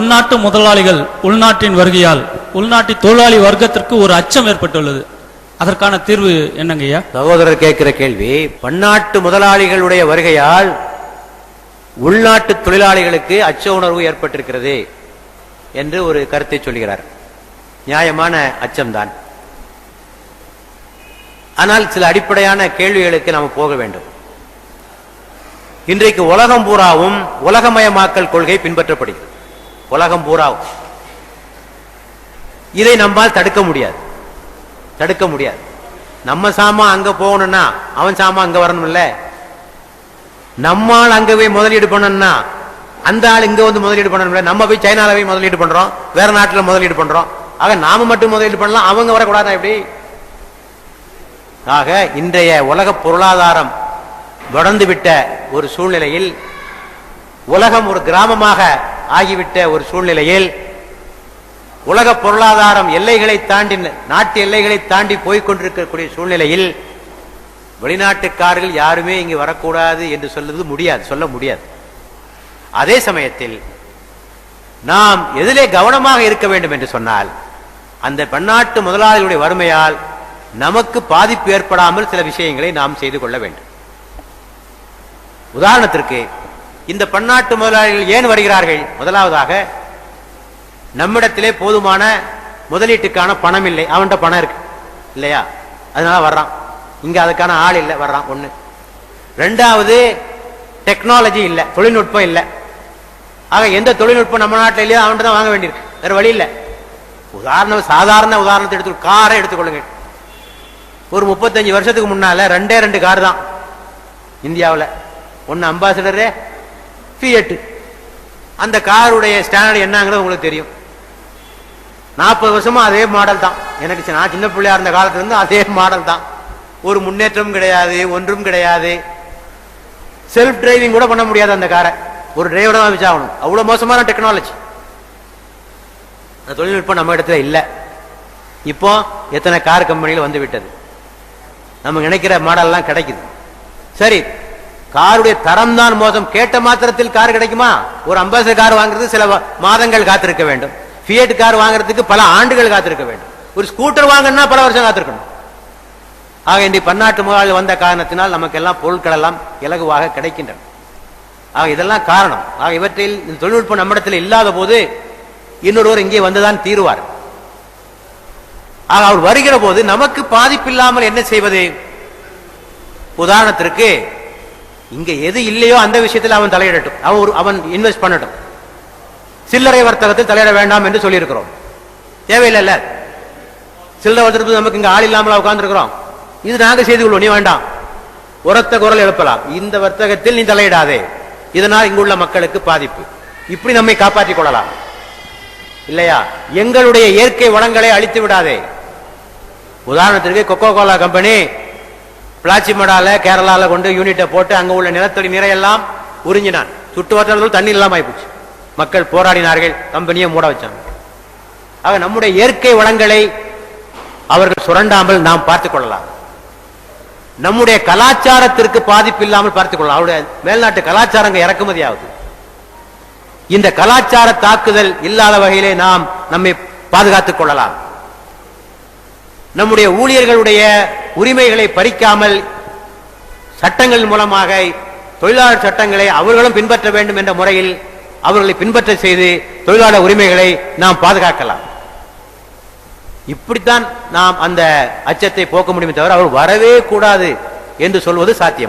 பன்னாட்டு முதலாளிகள் உள்நாட்டின் வருகையால் உள்நாட்டு தொழிலாளி வர்க்கத்திற்கு ஒரு அச்சம் ஏற்பட்டுள்ளது. அதற்கான தீர்வு என்னங்கய்யா சகோதரர் கேட்கிற கேள்வி பன்னாட்டு முதலாளிகளுடைய வருகையால் உள்நாட்டு தொழிலாளிகளுக்கு அச்ச உணர்வு ஏற்பட்டிருக்கிறது என்று ஒரு கருத்தை சொல்கிறார். நியாயமான அச்சம்தான். ஆனால் சில அடிப்படையான கேள்விகளுக்கு நாம் போக வேண்டும். இன்றைக்கு உலகம் பூராவும் உலகமயமாக்கல் கொள்கை பின்பற்றப்படுகிறது. உலகம் பூராவும் இதை நம்மால் தடுக்க முடியாது. தடுக்க முடியாது. நம்ம சாமான் அங்க போகணும்னா அவன் சாமான் அங்க வரணும்ல? நம்மால் அங்க போய் முதலீடு பண்ணணும்னா அந்த ஆள் இங்க வந்து முதலீடு பண்ணணும்ல? நம்ம போய் சைனால போய் முதலீடு பண்றோம். வேற நாட்டுல முதலீடு பண்றோம். ஆக நாம மட்டும் முதலீடு பண்ணலாம். அவங்க வரக்கூடாதா எப்படி? ஆக இன்றைய உலக பொருளாதாரம் தொடர்ந்து விட்ட ஒரு சூழ்நிலையில் உலகம் ஒரு கிராமமாக ஆகிவிட்ட ஒரு சூழ்நிலையில் உலக பொருளாதாரம் எல்லைகளை தாண்டி நாட்டு எல்லைகளை தாண்டி போய்கொண்டிருக்கக்கூடிய சூழ்நிலையில் வெளிநாட்டுக்காரர்கள் யாருமே இங்கு வரக்கூடாது என்று சொல்லுவது முடியாது சொல்ல முடியாது. அதே சமயத்தில் நாம் எதிலே கவனமாக இருக்க வேண்டும் என்று சொன்னால் அந்த பன்னாட்டு முதலாளிகளுடைய வறுமையால் நமக்கு பாதிப்பு ஏற்படாமல் சில விஷயங்களை நாம் செய்து கொள்ள வேண்டும். உதாரணத்திற்கு இந்த பன்னாட்டு முதலாளிகள் ஏன் வருகிறார்கள்? முதலாவதாக நம்மிடத்திலே போதுமான முதலீட்டுக்கான பணம் இல்லை. அவன்கிட்ட பணம் இருக்கு. இல்லையா? அதனால வர்றான். இங்க அதுக்கான ஆள் இல்லை. வர்றான். ஒண்ணு. ரெண்டாவது டெக்னாலஜி இல்லை. தொழில்நுட்பம் இல்லை. ஆக எந்த தொழில்நுட்பம் நம்ம நாட்டில் இல்லையோ அவன்கிட்ட தான் வாங்க வேண்டியிருக்கு. வேற வழி இல்லை. உதாரணம் சாதாரண உதாரணத்தை எடுத்து காரை எடுத்துக்கொள்ளுங்க ஒரு முப்பத்தஞ்சு வருஷத்துக்கு முன்னால ரெண்டே ரெண்டு கார் தான் இந்தியாவில். ஒன்னு அம்பாசிடரு ஃபியட்டு அந்த காருடைய ஸ்டாண்டர்ட் என்னங்கிறது உங்களுக்கு தெரியும். நாற்பது வருஷமா அதே மாடல் தான். எனக்கு நான் சின்ன பிள்ளையா இருந்த காலத்துலேருந்து அதே மாடல் தான். ஒரு முன்னேற்றமும் கிடையாது ஒன்றும் கிடையாது. செல்ஃப் டிரைவிங் கூட பண்ண முடியாது அந்த காரை. ஒரு டிரைவரை தான் வச்சாகணும். அவ்வளோ மோசமான டெக்னாலஜி அந்த தொழில்நுட்பம் நம்ம இடத்துல இல்லை. இப்போ எத்தனை கார் கம்பெனிகள் வந்து விட்டது? நம்ம நினைக்கிற மாடல்லாம் கிடைக்குது. சரி காருடைய தரம் தான் மோசம். கேட்ட மாத்திரத்தில் கார் கிடைக்குமா? ஒரு அம்பாசிடர் கார் வாங்குறது சில மாதங்கள் காத்திருக்க வேண்டும். ஃபியட் கார் வாங்குறதுக்கு பல ஆண்டுகள் காத்திருக்க வேண்டும். ஒரு ஸ்கூட்டர் வாங்கினா பல வருஷம் காத்திருக்கணும். ஆக இன்றைய பன்னாட்டு முதலாளி வந்த காரணத்தினால் நமக்கு எல்லாம் பொருட்கள் எல்லாம் இலகுவாக கிடைக்கின்றன. ஆக இதெல்லாம் காரணம். ஆக இவற்றில் இந்த தொழில்நுட்பம் நம்மிடத்தில் இல்லாத போது இன்னொருவர் இங்கே வந்துதான் தீருவார். ஆக அவர் வருகிற போது நமக்கு பாதிப்பில்லாமல் என்ன செய்வது? உதாரணத்திற்கு இங்க எது இல்லையோ அந்த விஷயத்தில் அவன் தலையிடட்டும். அவன் ஒரு அவன் இன்வெஸ்ட் பண்ணட்டும். சில்லறை வர்த்தகத்தில் தலையிட வேண்டாம் என்று சொல்லியிருக்கிறோம். தேவையில்லைல்ல. சில்லறை வர்த்தகத்தில் நமக்கு இங்க ஆள் இல்லாமல் உட்கார்ந்துருக்கிறோம். இது நாங்க செய்து கொள்வோம். நீ வேண்டாம். உரத்த குரல் எழுப்பலாம். இந்த வர்த்தகத்தில் நீ தலையிடாதே. இதனால் இங்குள்ள மக்களுக்கு பாதிப்பு. இப்படி நம்மை காப்பாற்றிக் கொள்ளலாம். இல்லையா? எங்களுடைய இயற்கை வளங்களை அழித்து விடாதே. உதாரணத்திற்கு கொக்கோ கோலா கம்பெனி பிளாச்சிமடால கேரளால கொண்டு யூனிட்டை போட்டு அங்க உள்ள நிலத்தடி நீரையெல்லாம் உறிஞ்சினான். சுட்டு வட்டாரத்தில் தண்ணி இல்லாம ஆயிப்போச்சு. மக்கள் போராடினார்கள் கம்பெனியை மூட வச்சாங்க. ஆக நம்முடைய இயற்கை வளங்களை அவர்கள் சுரண்டாமல் நாம் பார்த்துக் கொள்ளலாம். நம்முடைய கலாச்சாரத்திற்கு பாதிப்பு இல்லாமல் பார்த்துக் கொள்ளலாம். அவருடைய மேல்நாட்டு கலாச்சாரங்க இறக்குமதி ஆகுது. இந்த கலாச்சார தாக்குதல் இல்லாத வகையிலே நாம் நம்மை பாதுகாத்துக் கொள்ளலாம். நம்முடைய ஊழியர்களுடைய உரிமைகளை பறிக்காமல் சட்டங்கள் மூலமாக தொழிலாளர் சட்டங்களை அவர்களும் பின்பற்ற வேண்டும் என்ற முறையில் அவர்களை பின்பற்ற செய்து தொழிலாளர் உரிமைகளை நாம் பாதுகாக்கலாம். இப்படித்தான் நாம் அந்த அச்சத்தை போக்க முடியுமே தவிர அவர் வரவே கூடாது என்று சொல்வது சாத்தியம்.